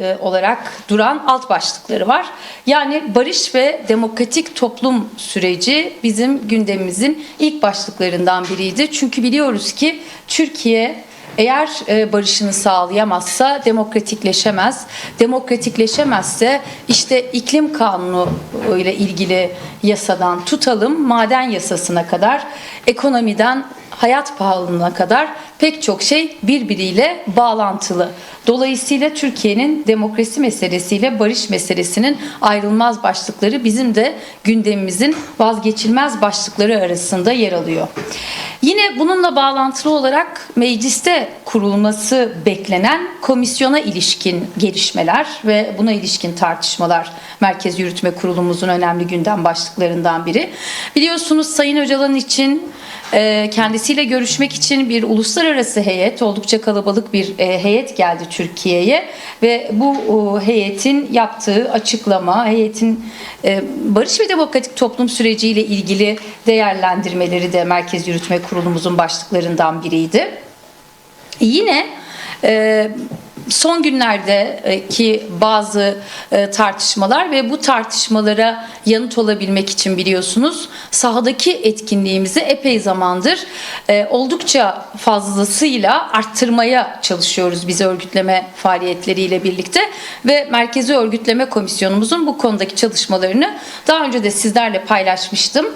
e, olarak duran alt başlıkları var. Yani barış ve demokratik toplum süreci bizim gündemimizin ilk başlıklarından biriydi. Çünkü biliyoruz ki Türkiye eğer e, barışını sağlayamazsa demokratikleşemez. Demokratikleşemezse işte iklim kanunu ile ilgili yasadan tutalım maden yasasına kadar ekonomiden hayat pahalılığına kadar pek çok şey birbiriyle bağlantılı. Dolayısıyla Türkiye'nin demokrasi meselesiyle barış meselesinin ayrılmaz başlıkları bizim de gündemimizin vazgeçilmez başlıkları arasında yer alıyor. Yine bununla bağlantılı olarak mecliste kurulması beklenen komisyona ilişkin gelişmeler ve buna ilişkin tartışmalar Merkez Yürütme Kurulumuzun önemli gündem başlıklarından biri. Biliyorsunuz Sayın Öcalan için kendisiyle görüşmek için bir uluslararası heyet, oldukça kalabalık bir e, heyet geldi Türkiye'ye ve bu e, heyetin yaptığı açıklama, heyetin e, barış ve demokratik toplum süreciyle ilgili değerlendirmeleri de Merkez Yürütme Kurulumuzun başlıklarından biriydi. Yine son günlerdeki bazı e, tartışmalar ve bu tartışmalara yanıt olabilmek için biliyorsunuz sahadaki etkinliğimizi epey zamandır e, oldukça fazlasıyla arttırmaya çalışıyoruz biz örgütleme faaliyetleriyle birlikte ve Merkezi Örgütleme Komisyonumuzun bu konudaki çalışmalarını daha önce de sizlerle paylaşmıştım.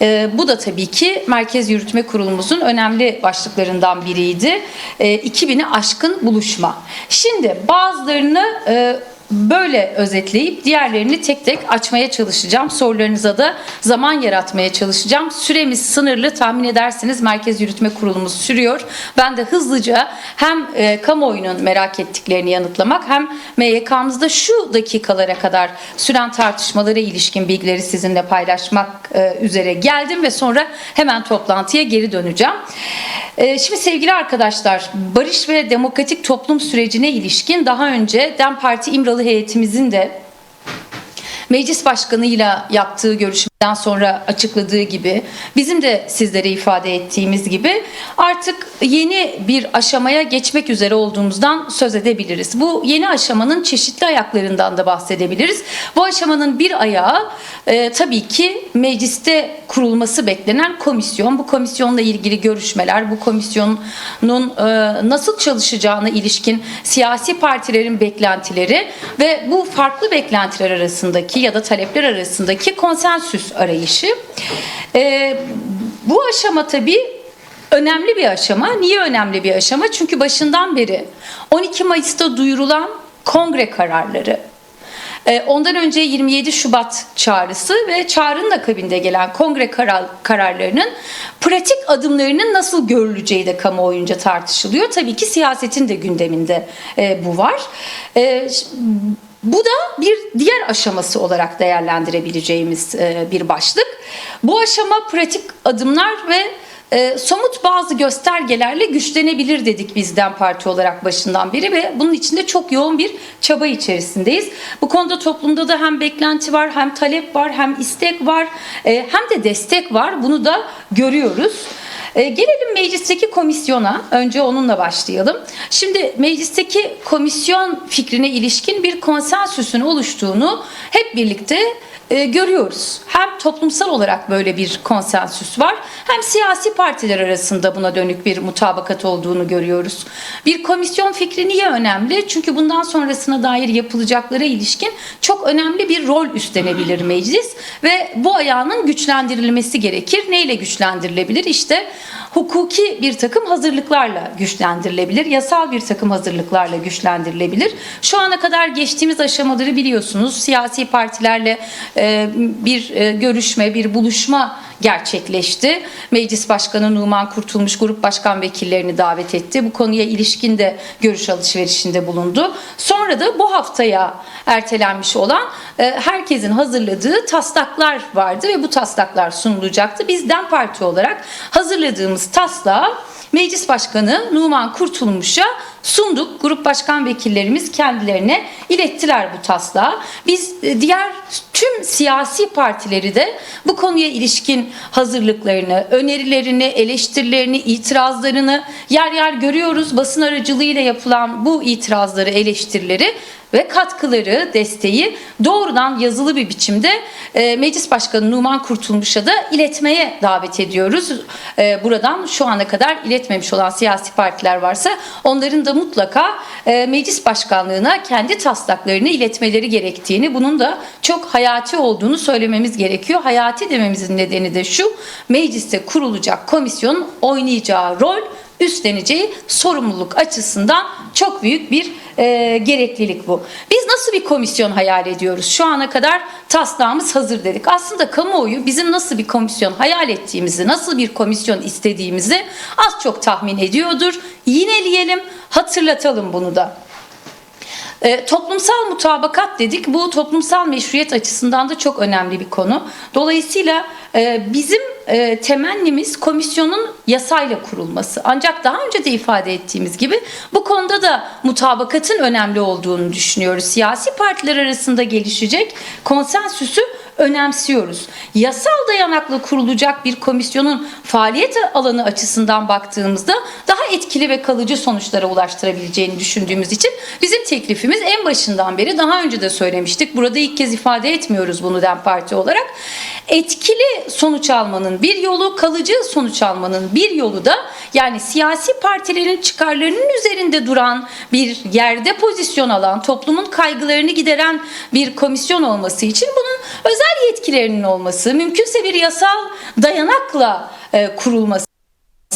E, bu da tabii ki Merkez Yürütme Kurulumuzun önemli başlıklarından biriydi. E, 2000'i aşkın buluşma. Şimdi bazılarını e, böyle özetleyip diğerlerini tek tek açmaya çalışacağım. Sorularınıza da zaman yaratmaya çalışacağım. Süremiz sınırlı tahmin ederseniz Merkez Yürütme Kurulumuz sürüyor. Ben de hızlıca hem e, kamuoyunun merak ettiklerini yanıtlamak hem MYK'mızda şu dakikalara kadar süren tartışmalara ilişkin bilgileri sizinle paylaşmak e, üzere geldim ve sonra hemen toplantıya geri döneceğim. E, şimdi sevgili arkadaşlar barış ve demokratik toplum sürecine ilişkin daha önce DEM Parti İmralı heyetimizin de meclis başkanıyla yaptığı görüşmeden sonra açıkladığı gibi bizim de sizlere ifade ettiğimiz gibi artık yeni bir aşamaya geçmek üzere olduğumuzdan söz edebiliriz. Bu yeni aşamanın çeşitli ayaklarından da bahsedebiliriz. Bu aşamanın bir ayağı e, tabii ki mecliste kurulması beklenen komisyon. Bu komisyonla ilgili görüşmeler, bu komisyonun e, nasıl çalışacağına ilişkin siyasi partilerin beklentileri ve bu farklı beklentiler arasındaki ya da talepler arasındaki konsensüs arayışı. E, bu aşama tabii önemli bir aşama. Niye önemli bir aşama? Çünkü başından beri 12 Mayıs'ta duyurulan kongre kararları, e, Ondan önce 27 Şubat çağrısı ve çağrının akabinde gelen kongre karar, kararlarının pratik adımlarının nasıl görüleceği de kamuoyunca tartışılıyor. Tabii ki siyasetin de gündeminde e, bu var. Bu da bir diğer aşaması olarak değerlendirebileceğimiz e, bir başlık. Bu aşama pratik adımlar ve e, somut bazı göstergelerle güçlenebilir dedik bizden parti olarak başından beri ve bunun içinde çok yoğun bir çaba içerisindeyiz. Bu konuda toplumda da hem beklenti var, hem talep var, hem istek var, e, hem de destek var. Bunu da görüyoruz. E, gelelim meclisteki komisyona. Önce onunla başlayalım. Şimdi meclisteki komisyon fikrine ilişkin bir konsensüsün oluştuğunu hep birlikte e, görüyoruz. Hem toplumsal olarak böyle bir konsensüs var hem siyasi partiler arasında buna dönük bir mutabakat olduğunu görüyoruz. Bir komisyon fikri niye önemli? Çünkü bundan sonrasına dair yapılacaklara ilişkin çok önemli bir rol üstlenebilir meclis ve bu ayağının güçlendirilmesi gerekir. Neyle güçlendirilebilir? İşte hukuki bir takım hazırlıklarla güçlendirilebilir. Yasal bir takım hazırlıklarla güçlendirilebilir. Şu ana kadar geçtiğimiz aşamaları biliyorsunuz. Siyasi partilerle e, bir e, görüşme, bir buluşma gerçekleşti. Meclis Başkanı Numan Kurtulmuş grup başkan vekillerini davet etti. Bu konuya ilişkin de görüş alışverişinde bulundu. Sonra da bu haftaya ertelenmiş olan e, herkesin hazırladığı taslaklar vardı ve bu taslaklar sunulacaktı. Biz DEM Parti olarak hazırladığımız taslağı Meclis Başkanı Numan Kurtulmuş'a sunduk. Grup başkan vekillerimiz kendilerine ilettiler bu taslağı. Biz e, diğer tüm siyasi partileri de bu konuya ilişkin hazırlıklarını, önerilerini, eleştirilerini, itirazlarını yer yer görüyoruz. Basın aracılığıyla yapılan bu itirazları, eleştirileri ve katkıları, desteği doğrudan yazılı bir biçimde e, Meclis Başkanı Numan Kurtulmuş'a da iletmeye davet ediyoruz. E, buradan şu ana kadar iletmemiş olan siyasi partiler varsa onların da mutlaka e, Meclis Başkanlığına kendi taslaklarını iletmeleri gerektiğini, bunun da çok hayati olduğunu söylememiz gerekiyor. Hayati dememizin nedeni de şu, mecliste kurulacak komisyonun oynayacağı rol üstleneceği sorumluluk açısından çok büyük bir e, gereklilik bu. Biz nasıl bir komisyon hayal ediyoruz? Şu ana kadar taslağımız hazır dedik. Aslında kamuoyu bizim nasıl bir komisyon hayal ettiğimizi, nasıl bir komisyon istediğimizi az çok tahmin ediyordur. Yineleyelim, hatırlatalım bunu da. E, toplumsal mutabakat dedik. Bu toplumsal meşruiyet açısından da çok önemli bir konu. Dolayısıyla e, bizim e, temennimiz komisyonun yasayla kurulması. Ancak daha önce de ifade ettiğimiz gibi bu konuda da mutabakatın önemli olduğunu düşünüyoruz. Siyasi partiler arasında gelişecek konsensüsü önemsiyoruz. Yasal dayanakla kurulacak bir komisyonun faaliyet alanı açısından baktığımızda daha etkili ve kalıcı sonuçlara ulaştırabileceğini düşündüğümüz için bizim teklifimiz en başından beri daha önce de söylemiştik. Burada ilk kez ifade etmiyoruz bunu DEM Parti olarak. Etkili sonuç almanın bir yolu, kalıcı sonuç almanın bir yolu da yani siyasi partilerin çıkarlarının üzerinde duran bir yerde pozisyon alan, toplumun kaygılarını gideren bir komisyon olması için bunun özel yetkilerinin olması, mümkünse bir yasal dayanakla e,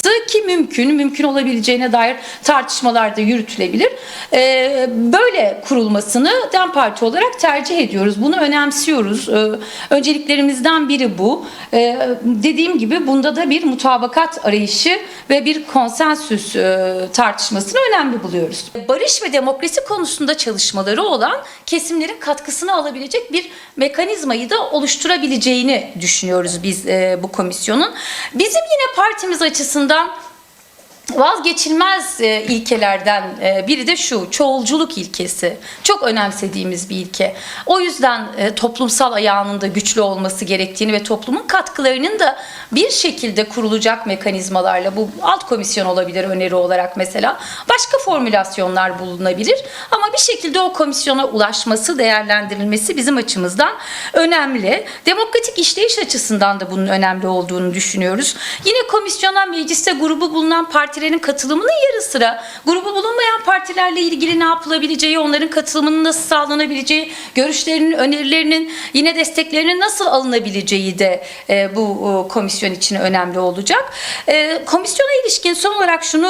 kurulması ki mümkün, mümkün olabileceğine dair tartışmalar da yürütülebilir. Ee, böyle kurulmasını DEM Parti olarak tercih ediyoruz. Bunu önemsiyoruz. Ee, önceliklerimizden biri bu. Ee, dediğim gibi bunda da bir mutabakat arayışı ve bir konsensüs e, tartışmasını önemli buluyoruz. Barış ve demokrasi konusunda çalışmaları olan kesimlerin katkısını alabilecek bir mekanizmayı da oluşturabileceğini düşünüyoruz biz e, bu komisyonun. Bizim yine partimiz açısından Buradan vazgeçilmez e, ilkelerden e, biri de şu çoğulculuk ilkesi. Çok önemsediğimiz bir ilke. O yüzden e, toplumsal ayağının da güçlü olması gerektiğini ve toplumun katkılarının da bir şekilde kurulacak mekanizmalarla bu alt komisyon olabilir öneri olarak mesela başka formülasyonlar bulunabilir ama bir şekilde o komisyona ulaşması değerlendirilmesi bizim açımızdan önemli. Demokratik işleyiş açısından da bunun önemli olduğunu düşünüyoruz. Yine komisyona mecliste grubu bulunan partilerin katılımının yarı sıra grubu bulunmayan partilerle ilgili ne yapılabileceği, onların katılımının nasıl sağlanabileceği, görüşlerinin, önerilerinin, yine desteklerinin nasıl alınabileceği de e, bu e, komisyon için önemli olacak. E, komisyona ilişkin son olarak şunu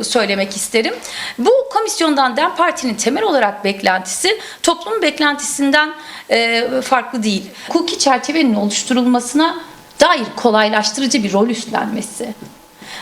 e, söylemek isterim. Bu komisyondan DEM Parti'nin temel olarak beklentisi toplumun beklentisinden e, farklı değil. Hukuki çerçevenin oluşturulmasına dair kolaylaştırıcı bir rol üstlenmesi.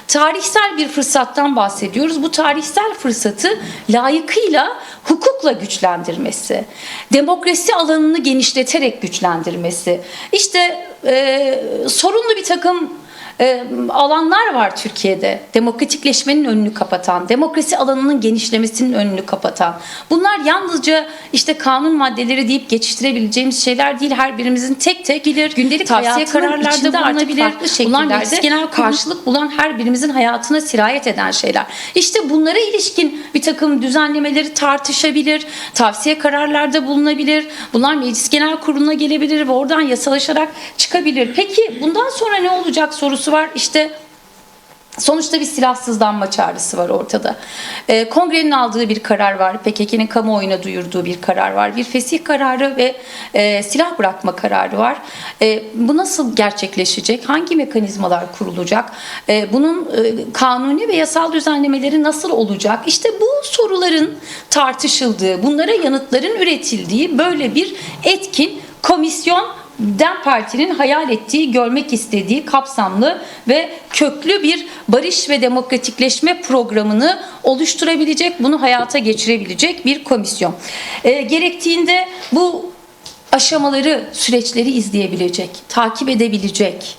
Tarihsel bir fırsattan bahsediyoruz. Bu tarihsel fırsatı layıkıyla hukukla güçlendirmesi, demokrasi alanını genişleterek güçlendirmesi. İşte e, sorunlu bir takım e, alanlar var Türkiye'de. Demokratikleşmenin önünü kapatan, demokrasi alanının genişlemesinin önünü kapatan. Bunlar yalnızca işte kanun maddeleri deyip geçiştirebileceğimiz şeyler değil. Her birimizin tek tek gelir gündelik tavsiye kararlarda bulunabilir. Bunlar genel karşılık bulan her birimizin hayatına sirayet eden şeyler. İşte bunlara ilişkin bir takım düzenlemeleri tartışabilir, tavsiye kararlarda bulunabilir. Bunlar meclis genel kuruluna gelebilir ve oradan yasalaşarak çıkabilir. Peki bundan sonra ne olacak sorusu var. İşte Sonuçta bir silahsızlanma çağrısı var ortada. E, kongrenin aldığı bir karar var. PKK'nın kamuoyuna duyurduğu bir karar var. Bir fesih kararı ve e, silah bırakma kararı var. E, bu nasıl gerçekleşecek? Hangi mekanizmalar kurulacak? E, bunun e, kanuni ve yasal düzenlemeleri nasıl olacak? İşte bu soruların tartışıldığı, bunlara yanıtların üretildiği böyle bir etkin komisyon DEM Parti'nin hayal ettiği, görmek istediği kapsamlı ve köklü bir barış ve demokratikleşme programını oluşturabilecek, bunu hayata geçirebilecek bir komisyon. E, gerektiğinde bu aşamaları, süreçleri izleyebilecek, takip edebilecek,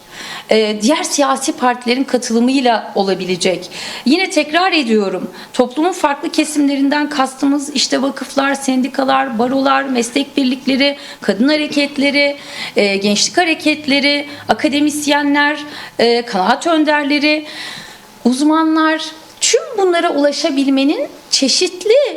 e, diğer siyasi partilerin katılımıyla olabilecek. Yine tekrar ediyorum toplumun farklı kesimlerinden kastımız işte vakıflar, sendikalar, barolar, meslek birlikleri, kadın hareketleri, e, gençlik hareketleri, akademisyenler, e, kanaat önderleri, uzmanlar tüm bunlara ulaşabilmenin çeşitli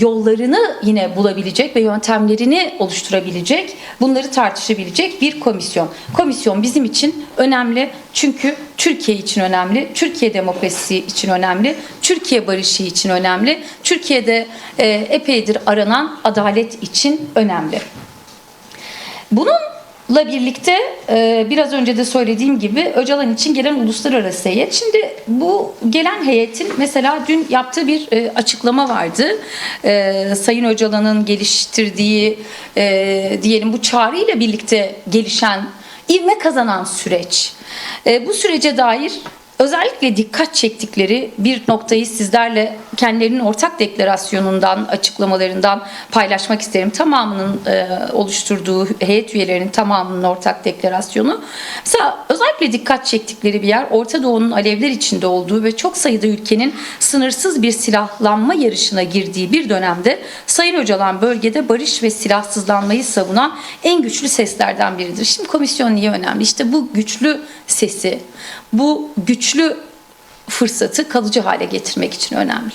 yollarını yine bulabilecek ve yöntemlerini oluşturabilecek, bunları tartışabilecek bir komisyon. Komisyon bizim için önemli çünkü Türkiye için önemli, Türkiye demokrasisi için önemli, Türkiye barışı için önemli, Türkiye'de e, epeydir aranan adalet için önemli. Bununla birlikte e, biraz önce de söylediğim gibi Öcalan için gelen uluslararası heyet. Şimdi bu gelen heyetin mesela dün yaptığı bir e, açıklama vardı. E, Sayın Öcalan'ın geliştirdiği diyelim bu çağrıyla birlikte gelişen ivme kazanan süreç. Bu sürece dair Özellikle dikkat çektikleri bir noktayı sizlerle kendilerinin ortak deklarasyonundan, açıklamalarından paylaşmak isterim. Tamamının e, oluşturduğu heyet üyelerinin tamamının ortak deklarasyonu. Mesela özellikle dikkat çektikleri bir yer Orta Doğu'nun alevler içinde olduğu ve çok sayıda ülkenin sınırsız bir silahlanma yarışına girdiği bir dönemde Sayın Öcalan bölgede barış ve silahsızlanmayı savunan en güçlü seslerden biridir. Şimdi komisyon niye önemli? İşte bu güçlü sesi, bu güçlü fırsatı kalıcı hale getirmek için önemli.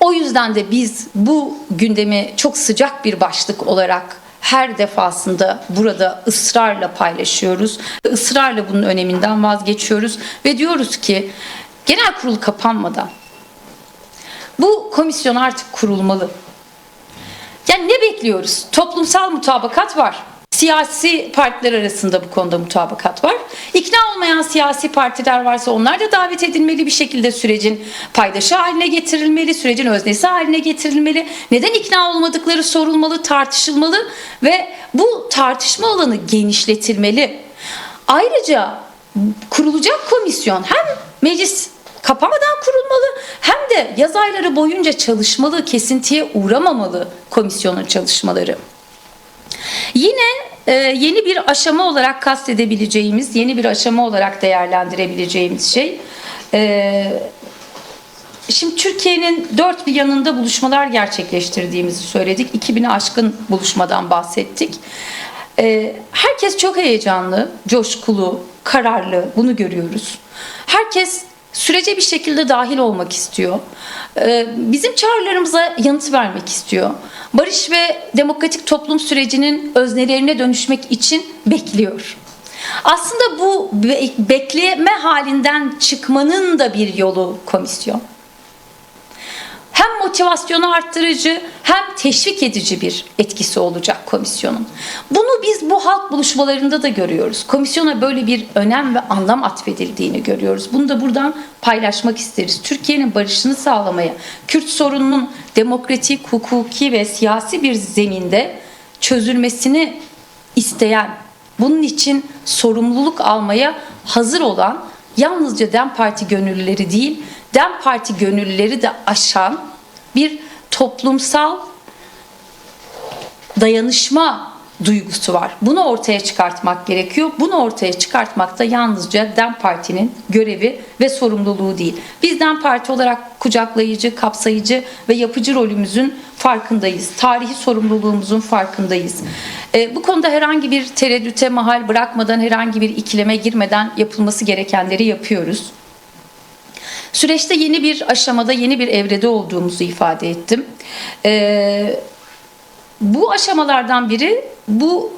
O yüzden de biz bu gündemi çok sıcak bir başlık olarak her defasında burada ısrarla paylaşıyoruz. Israrla bunun öneminden vazgeçiyoruz ve diyoruz ki genel kurul kapanmadan bu komisyon artık kurulmalı. Yani ne bekliyoruz? Toplumsal mutabakat var. Siyasi partiler arasında bu konuda mutabakat var. İkna olmayan siyasi partiler varsa onlar da davet edilmeli bir şekilde sürecin paydaşı haline getirilmeli, sürecin öznesi haline getirilmeli. Neden ikna olmadıkları sorulmalı, tartışılmalı ve bu tartışma alanı genişletilmeli. Ayrıca kurulacak komisyon hem meclis kapamadan kurulmalı hem de yaz ayları boyunca çalışmalı, kesintiye uğramamalı komisyonun çalışmaları. Yine e, yeni bir aşama olarak kastedebileceğimiz, yeni bir aşama olarak değerlendirebileceğimiz şey e, Şimdi Türkiye'nin dört bir yanında buluşmalar gerçekleştirdiğimizi söyledik. 2000'i aşkın buluşmadan bahsettik. E, herkes çok heyecanlı, coşkulu, kararlı bunu görüyoruz. Herkes sürece bir şekilde dahil olmak istiyor. Ee, bizim çağrılarımıza yanıt vermek istiyor. Barış ve demokratik toplum sürecinin öznelerine dönüşmek için bekliyor. Aslında bu bekleme halinden çıkmanın da bir yolu komisyon hem motivasyonu arttırıcı hem teşvik edici bir etkisi olacak komisyonun. Bunu biz bu halk buluşmalarında da görüyoruz. Komisyona böyle bir önem ve anlam atfedildiğini görüyoruz. Bunu da buradan paylaşmak isteriz. Türkiye'nin barışını sağlamaya, Kürt sorununun demokratik, hukuki ve siyasi bir zeminde çözülmesini isteyen, bunun için sorumluluk almaya hazır olan yalnızca DEM Parti gönüllüleri değil, DEM Parti gönüllüleri de aşan bir toplumsal dayanışma duygusu var. Bunu ortaya çıkartmak gerekiyor. Bunu ortaya çıkartmak da yalnızca DEM Parti'nin görevi ve sorumluluğu değil. Biz DEM Parti olarak kucaklayıcı, kapsayıcı ve yapıcı rolümüzün farkındayız. Tarihi sorumluluğumuzun farkındayız. E, bu konuda herhangi bir tereddüte mahal bırakmadan, herhangi bir ikileme girmeden yapılması gerekenleri yapıyoruz. Süreçte yeni bir aşamada, yeni bir evrede olduğumuzu ifade ettim. Ee, bu aşamalardan biri bu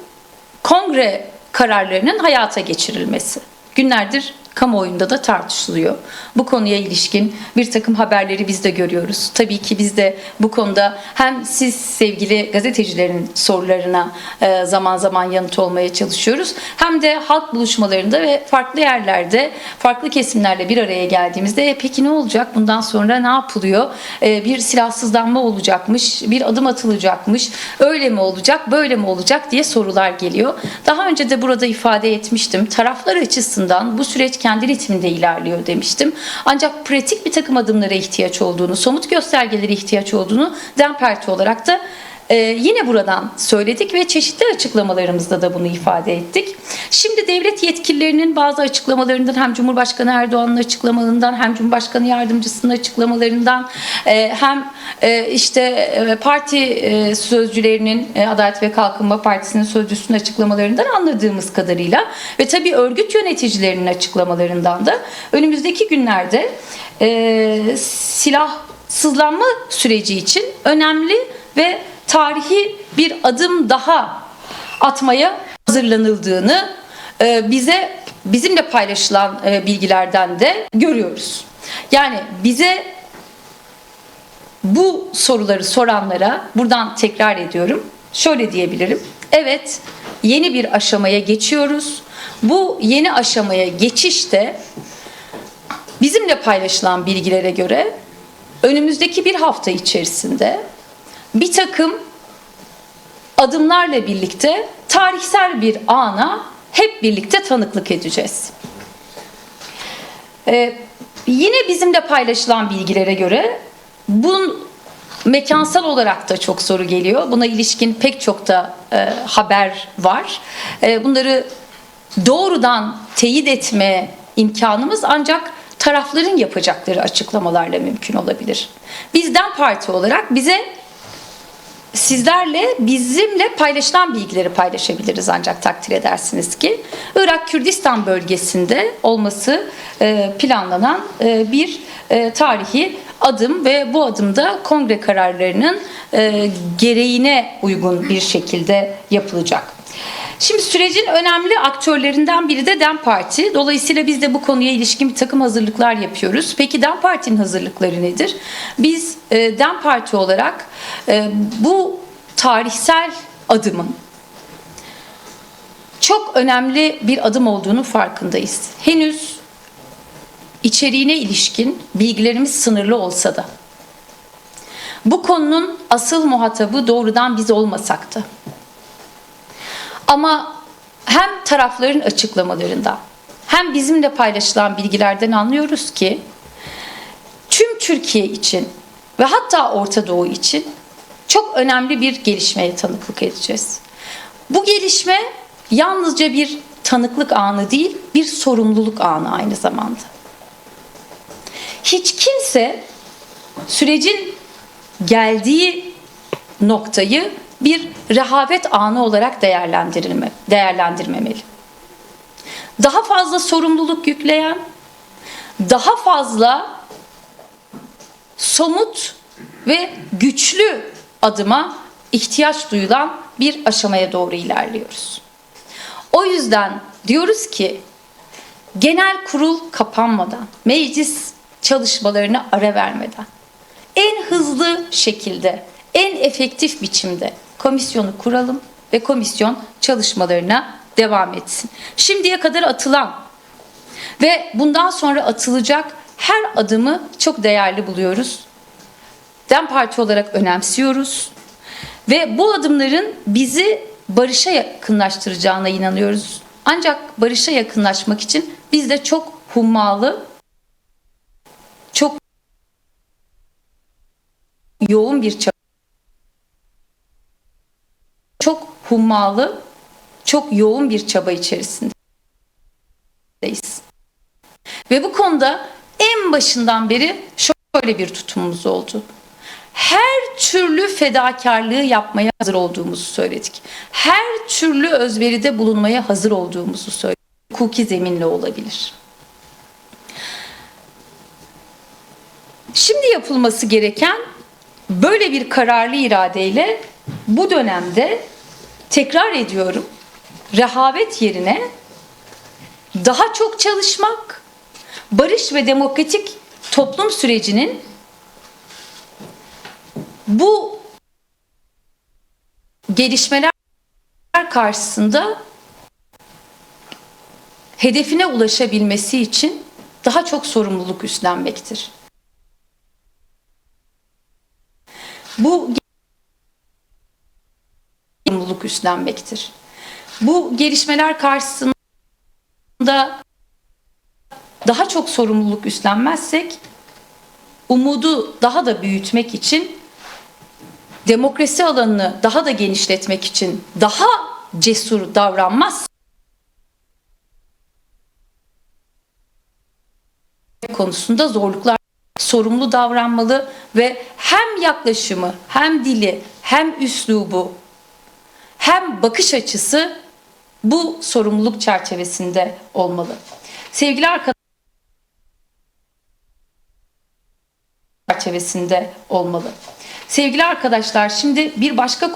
kongre kararlarının hayata geçirilmesi. Günlerdir kamuoyunda da tartışılıyor. Bu konuya ilişkin bir takım haberleri biz de görüyoruz. Tabii ki biz de bu konuda hem siz sevgili gazetecilerin sorularına e, zaman zaman yanıt olmaya çalışıyoruz. Hem de halk buluşmalarında ve farklı yerlerde farklı kesimlerle bir araya geldiğimizde e, peki ne olacak? Bundan sonra ne yapılıyor? E, bir silahsızlanma olacakmış, bir adım atılacakmış. Öyle mi olacak, böyle mi olacak diye sorular geliyor. Daha önce de burada ifade etmiştim. Taraflar açısından bu süreç kendi ritminde ilerliyor demiştim. Ancak pratik bir takım adımlara ihtiyaç olduğunu, somut göstergelere ihtiyaç olduğunu DEM Parti olarak da e, yine buradan söyledik ve çeşitli açıklamalarımızda da bunu ifade ettik. Şimdi devlet yetkililerinin bazı açıklamalarından hem Cumhurbaşkanı Erdoğan'ın açıklamalarından hem Cumhurbaşkanı Yardımcısının açıklamalarından e, hem e, işte e, parti sözcülerinin Adalet ve Kalkınma Partisi'nin sözcüsünün açıklamalarından anladığımız kadarıyla ve tabii örgüt yöneticilerinin açıklamalarından da önümüzdeki günlerde e, silahsızlanma süreci için önemli ve tarihi bir adım daha atmaya hazırlanıldığını e, bize bizimle paylaşılan e, bilgilerden de görüyoruz. Yani bize bu soruları soranlara buradan tekrar ediyorum. Şöyle diyebilirim. Evet, yeni bir aşamaya geçiyoruz. Bu yeni aşamaya geçişte bizimle paylaşılan bilgilere göre önümüzdeki bir hafta içerisinde bir takım adımlarla birlikte tarihsel bir ana hep birlikte tanıklık edeceğiz. Ee, yine bizimle paylaşılan bilgilere göre bunun mekansal olarak da çok soru geliyor. Buna ilişkin pek çok da e, haber var. E, bunları doğrudan teyit etme imkanımız ancak tarafların yapacakları açıklamalarla mümkün olabilir. Bizden parti olarak bize sizlerle bizimle paylaşılan bilgileri paylaşabiliriz ancak takdir edersiniz ki Irak Kürdistan bölgesinde olması e, planlanan e, bir e, tarihi adım ve bu adımda kongre kararlarının gereğine uygun bir şekilde yapılacak. Şimdi sürecin önemli aktörlerinden biri de DEM Parti. Dolayısıyla biz de bu konuya ilişkin bir takım hazırlıklar yapıyoruz. Peki DEM Parti'nin hazırlıkları nedir? Biz e, DEM Parti olarak e, bu tarihsel adımın çok önemli bir adım olduğunu farkındayız. Henüz içeriğine ilişkin bilgilerimiz sınırlı olsa da bu konunun asıl muhatabı doğrudan biz olmasak da ama hem tarafların açıklamalarından hem bizimle paylaşılan bilgilerden anlıyoruz ki tüm Türkiye için ve hatta Orta Doğu için çok önemli bir gelişmeye tanıklık edeceğiz. Bu gelişme yalnızca bir tanıklık anı değil, bir sorumluluk anı aynı zamanda. Hiç kimse sürecin geldiği noktayı bir rehavet anı olarak değerlendirilme, değerlendirmemeli. Daha fazla sorumluluk yükleyen, daha fazla somut ve güçlü adıma ihtiyaç duyulan bir aşamaya doğru ilerliyoruz. O yüzden diyoruz ki genel kurul kapanmadan, meclis çalışmalarına ara vermeden en hızlı şekilde, en efektif biçimde komisyonu kuralım ve komisyon çalışmalarına devam etsin. Şimdiye kadar atılan ve bundan sonra atılacak her adımı çok değerli buluyoruz. Dem Parti olarak önemsiyoruz ve bu adımların bizi barışa yakınlaştıracağına inanıyoruz. Ancak barışa yakınlaşmak için biz de çok hummalı, çok yoğun bir çaba çok hummalı, çok yoğun bir çaba içerisindeyiz. Ve bu konuda en başından beri şöyle bir tutumumuz oldu. Her türlü fedakarlığı yapmaya hazır olduğumuzu söyledik. Her türlü özveride bulunmaya hazır olduğumuzu söyledik. Hukuki zeminle olabilir. Şimdi yapılması gereken böyle bir kararlı iradeyle bu dönemde tekrar ediyorum rehavet yerine daha çok çalışmak, barış ve demokratik toplum sürecinin bu gelişmeler karşısında hedefine ulaşabilmesi için daha çok sorumluluk üstlenmektir. Bu sorumluluk üstlenmektir. Bu gelişmeler karşısında daha çok sorumluluk üstlenmezsek umudu daha da büyütmek için demokrasi alanını daha da genişletmek için daha cesur davranmaz konusunda zorluklar sorumlu davranmalı ve hem yaklaşımı hem dili hem üslubu hem bakış açısı bu sorumluluk çerçevesinde olmalı. Sevgili arkadaşlar çerçevesinde olmalı. Sevgili arkadaşlar şimdi bir başka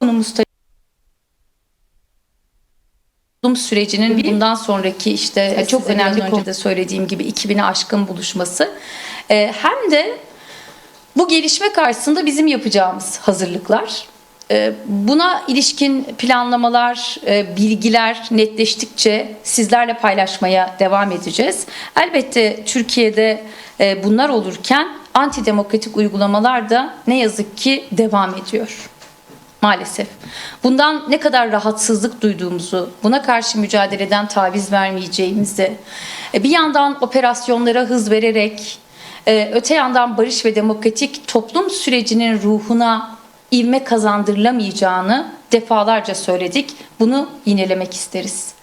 konumuz toplum sürecinin bundan sonraki işte çok size önemli önce de söylediğim gibi 2000'e aşkın buluşması Ee, hem de bu gelişme karşısında bizim yapacağımız hazırlıklar buna ilişkin planlamalar, e, bilgiler netleştikçe sizlerle paylaşmaya devam edeceğiz. Elbette Türkiye'de e, bunlar olurken antidemokratik uygulamalar da ne yazık ki devam ediyor maalesef. Bundan ne kadar rahatsızlık duyduğumuzu, buna karşı mücadeleden taviz vermeyeceğimizi, e, bir yandan operasyonlara hız vererek, öte yandan barış ve demokratik toplum sürecinin ruhuna ivme kazandırılamayacağını defalarca söyledik. Bunu yinelemek isteriz.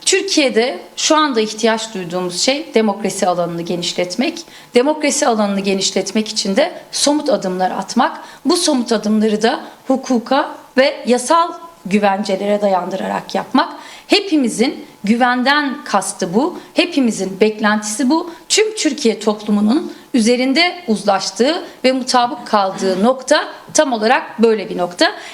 Türkiye'de şu anda ihtiyaç duyduğumuz şey demokrasi alanını genişletmek. Demokrasi alanını genişletmek için de somut adımlar atmak. Bu somut adımları da hukuka ve yasal güvencelere dayandırarak yapmak. Hepimizin güvenden kastı bu. Hepimizin beklentisi bu. Tüm Türkiye toplumunun üzerinde uzlaştığı ve mutabık kaldığı nokta tam olarak böyle bir nokta.